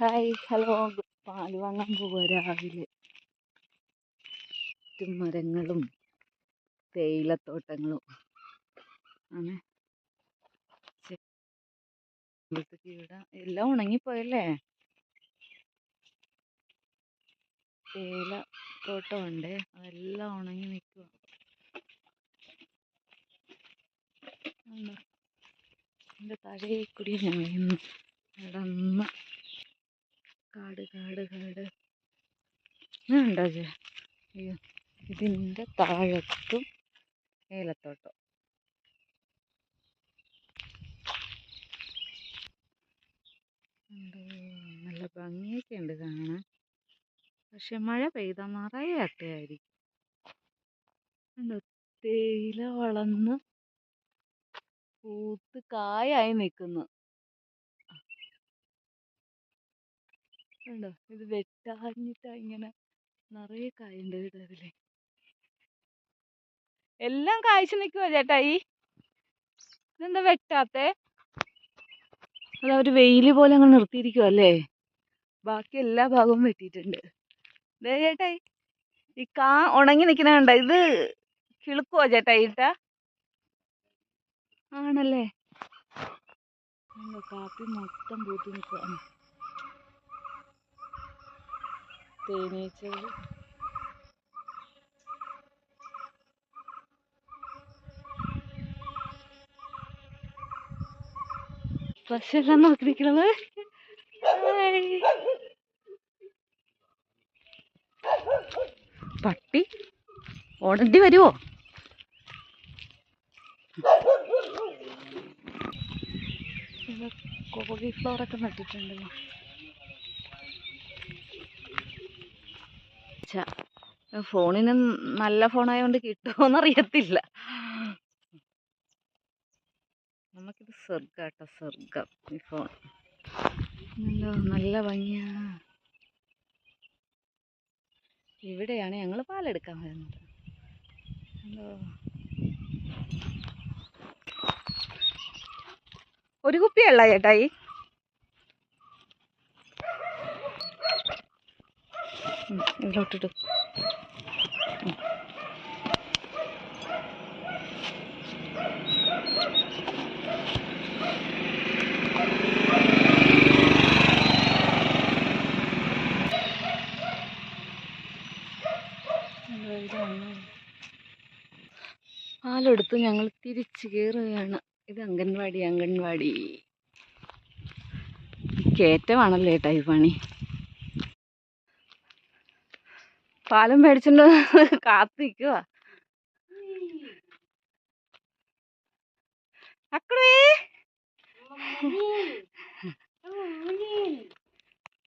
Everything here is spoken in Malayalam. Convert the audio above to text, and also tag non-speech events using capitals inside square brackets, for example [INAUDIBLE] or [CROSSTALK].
Hi hello. പാൽ വാങ്ങാൻ പോവുക രാവിലെ. ചുറ്റും മരങ്ങളും തേയിലത്തോട്ടങ്ങളും. ആണ്. എല്ലാം ഉണങ്ങിപ്പോയല്ലേ? തേയില തോട്ടമുണ്ട്. അതെല്ലാം ഉണങ്ങി നിൽക്കുക എന്റെ താഴെ കൂടി ഞാൻ നടന്ന് കാട് കാട് കാട്. ഉണ്ടോ അയ്യോ ഇതിന്റെ താഴത്തും ഏലത്തോട്ടം നല്ല ഭംഗിയൊക്കെ ഉണ്ട് കാണാൻ. പക്ഷെ മഴ പെയ്താൽ നിറയെ അട്ടയായിരിക്കും. തേയില വളർന്ന് പൂത്ത് കായായി നിൽക്കുന്നു. കണ്ടോ ഇത് വെട്ടാഞ്ഞിട്ടാ ഇങ്ങനെ നിറയെ കായുണ്ട് കേട്ടോ അതിൽ. എല്ലാം കായ്ച്ചു നിൽക്കുവാ ഈ ഇതെന്താ വെട്ടാത്തെ? അത് അവർ വെയിൽ പോലെ അങ്ങ് നിർത്തിയിരിക്കുവല്ലേ ബാക്കി എല്ലാ ഭാഗവും വെട്ടിയിട്ടുണ്ട്. ദേ ചേട്ടായി ഈ കാ ഉണങ്ങി നിൽക്കുന്ന കണ്ട? ഇത് കിളുക്കുവോ ചേട്ടായി ഇട്ട. ആണല്ലേ? കാപ്പി മൊത്തം പൂത്തി നിൽക്കുകയാണ് തേനീച്ചകൾ പശെല്ലാം നോക്കി നിൽക്കണത് പട്ടി ഓടേണ്ടി വരുമോ കോളിഫ്ലവർ ഒക്കെ നട്ടിട്ടുണ്ടല്ലോ. ഛ, ഫോണിന് നല്ല ഫോണായതുകൊണ്ട് കിട്ടുമോന്ന് അറിയത്തില്ല നമുക്കിത് സ്വർഗാട്ടോ സ്വർഗം ഈ ഫോൺ. നല്ല നല്ല ഭംഗിയാ. ഇവിടെയാണ് ഞങ്ങൾ പാലെടുക്കാൻ വരുന്നത്. എന്തോ. ഒരു കുപ്പിയല്ല ചേട്ടായി ഇതിലോട്ടിട്ട്. പാലെടുത്ത് ഞങ്ങൾ തിരിച്ചു കയറുകയാണ് ഇത് അംഗൻവാടി അംഗൻവാടി. കയറ്റമാണല്ലോ ഏട്ടാ ഈ പണി. പാലും മേടിച്ചിട്ട് [LAUGHS] കാത്തു നിൽക്കുക